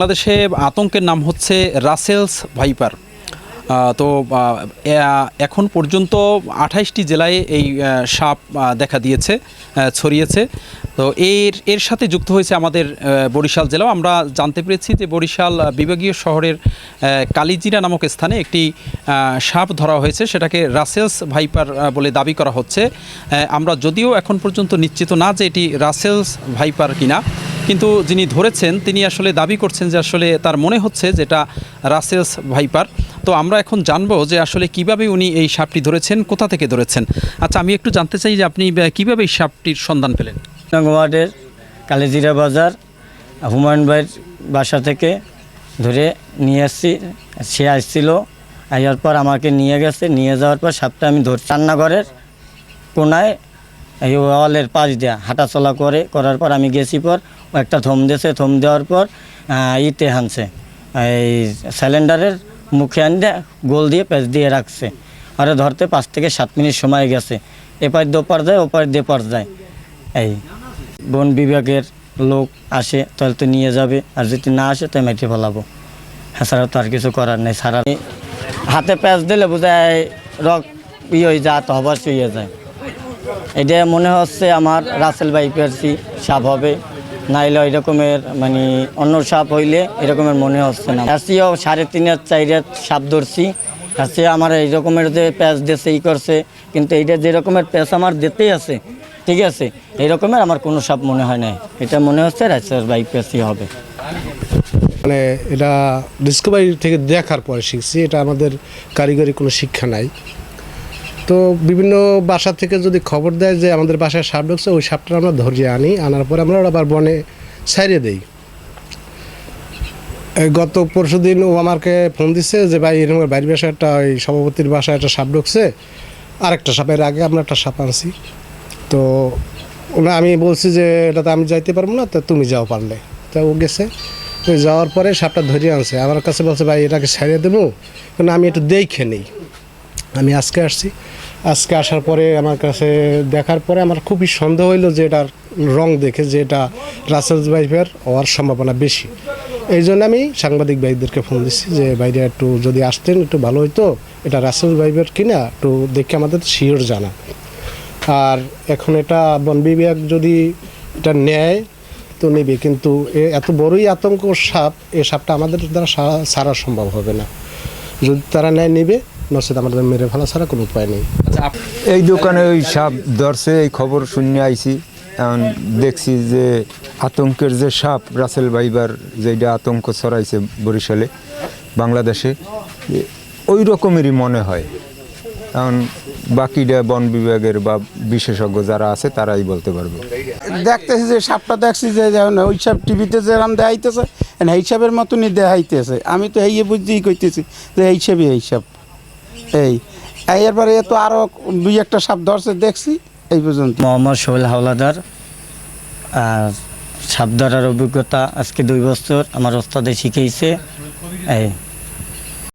বাংলাদেশে আতঙ্কের নাম হচ্ছে রাসেলস ভাইপার। তো এখন পর্যন্ত আঠাইশটি জেলায় এই সাপ দেখা দিয়েছে ছড়িয়েছে। তো এর এর সাথে যুক্ত হয়েছে আমাদের বরিশাল জেলাও। আমরা জানতে পেরেছি যে বরিশাল বিভাগীয় শহরের কালিজিরা নামক স্থানে একটি সাপ ধরা হয়েছে। সেটাকে রাসেলস ভাইপার বলে দাবি করা হচ্ছে। আমরা যদিও এখন পর্যন্ত নিশ্চিত না যে এটি রাসেলস ভাইপার কিনা। কিন্তু যিনি ধরেছেন, তিনি আসলে দাবি করছেন যে আসলে তার মনে হচ্ছে যেটা রাসেলস ভাইপার। তো আমরা এখন জানব যে আসলে কীভাবে উনি এই সাপটি ধরেছেন, কোথা থেকে ধরেছেন? আচ্ছা আমি একটু জানতে চাই যে আপনি কীভাবে এই সাপটির সন্ধান পেলেন? ওয়ার্ডের কালিজিরা বাজার, হুমায়ুন ভাইয়ের বাসা থেকে ধরে নিয়ে আসছি, সে আসছিল, আসার পর আমাকে নিয়ে গেছে, নিয়ে যাওয়ার পর সাপটা আমি ধরছি। রান্নাঘরের কোনায় এই ওয়ালের পাশ দেওয়া হাঁটাচলা করে, করার পর আমি গেছি পর একটা থম দিয়েছে, থম দেওয়ার পর ইতে হানছে। এই সিলিন্ডারের মুখে আনতে গোল দিয়ে পেঁচ দিয়ে রাখছে। আরে ধরতে পাঁচ থেকে সাত মিনিট সময় গেছে। এপার দোপার যায়, ওপার দেপার যায়। এই বন বিভাগের লোক আসে, তাহলে তো নিয়ে যাবে। আর যদি না আসে তাই মেটে ফেলাবো। এছাড়া তো আর কিছু করার নেই। সারা হাতে প্যাঁচ দিলে বোঝায় রক ইয়ে হয়ে যায় শুয়ে যায়। এটা মনে হচ্ছে আমার রাসেল বাই পেয়েছি সাপ হবে। নাইলে ওই রকমের মানে অন্য সাপ হইলে এরকমের মনে হচ্ছে না। আসিও সাড়ে তিন তিনের চাইরের সাপ ধরছি। আসছে আমার এই রকমের যে প্যাঁচ দিয়েছে, ই করছে, কিন্তু এইটা যে রকমের প্যাঁচ আমার দিতেই আছে, ঠিক আছে, এই রকমের আমার কোনো সাপ মনে হয় না এটা মনে হচ্ছে রাসেল বাই পেঁচই হবে। মানে এটা ডিসকভারি থেকে দেখার পরে শিখছি, এটা আমাদের কারিগরি কোনো শিক্ষা নাই। তো বিভিন্ন বাসা থেকে যদি খবর দেয় যে আমাদের বাসায় সাপ ঢুকছে, ওই সাপটা আমরা ধরিয়ে আনি। আনার পরে আমরা আবার বনে ছাড়িয়ে দেই। গত পরশু দিন ও আমাকে ফোন দিচ্ছে যে, ভাই, এরকম বাড়ির বাসায় একটা, ওই সভাপতির বাসায় একটা সাপ ঢুকছে। আরেকটা সাপের আগে আমরা একটা সাপ আনছি। তো ওনা, আমি বলছি যে এটা তো আমি যাইতে পারব না, তা তুমি যাও পারলে। তা ও গেছে। তো যাওয়ার পরে সাপটা ধরিয়ে আনছে। আমার কাছে বলছে, ভাই, এটাকে ছাড়িয়ে দেবো। কিন্তু আমি একটু দেখে নেই। আমি আজকে আসছি। আজকে আসার পরে আমার কাছে দেখার পরে আমার খুবই সন্দেহ হইল যে এটার রং দেখে যে এটা রাসেলস ভাইফের হওয়ার সম্ভাবনা বেশি। এই জন্য আমি সাংবাদিক ভাইদেরকে ফোন দিচ্ছি যে বাইরে একটু যদি আসতেন, একটু ভালো হইতো। এটা রাসেলস ভাইফের কিনা? একটু দেখে আমাদের শিওর জানা আর এখন এটা বন বিভাগ যদি এটা নেয়, তো নেবে। কিন্তু এ, এত বড়ই আতঙ্ক সাপ, এ সাপটা আমাদের দ্বারা সারা- সম্ভব হবে না। যদি তারা নেয়, নেবে। নচেত আমাদের মেরে ফেলা ছাড়া কোনো উপায় নেই। আচ্ছা এই দোকানে ওই সাপ ধরছে এই খবর শুনে আইছি। এখন দেখছি যে আতঙ্কের যে সাপ রাসেল ভাইবার যেটা আতঙ্ক ছড়াইছে বরিশালে বাংলাদেশে ওই রকমেরই মনে হয়। এখন বাকিটা বন বিভাগের বা বিশেষজ্ঞ যারা আছে তারাই বলতে পারবে। দেখতেছি যে সাপটা দেখছি যে যেমন ওই সব টিভিতে যেরকম দেখাইতেছে এই হিসাবের মতনই দেখাইতেছে। আমি তো এই বুঝতেই কইতেছি যে এই হিসাবই এই সাপ। এই এরপরে তো আরও দুই একটা সাপ ধরছে, দেখছি, এই পর্যন্ত। মোহাম্মদ সোহেল হাওলাদার, আর সাপ ধরার অভিজ্ঞতা আজকে দুই বছর, আমার ওস্তাদে শিখেছে এই।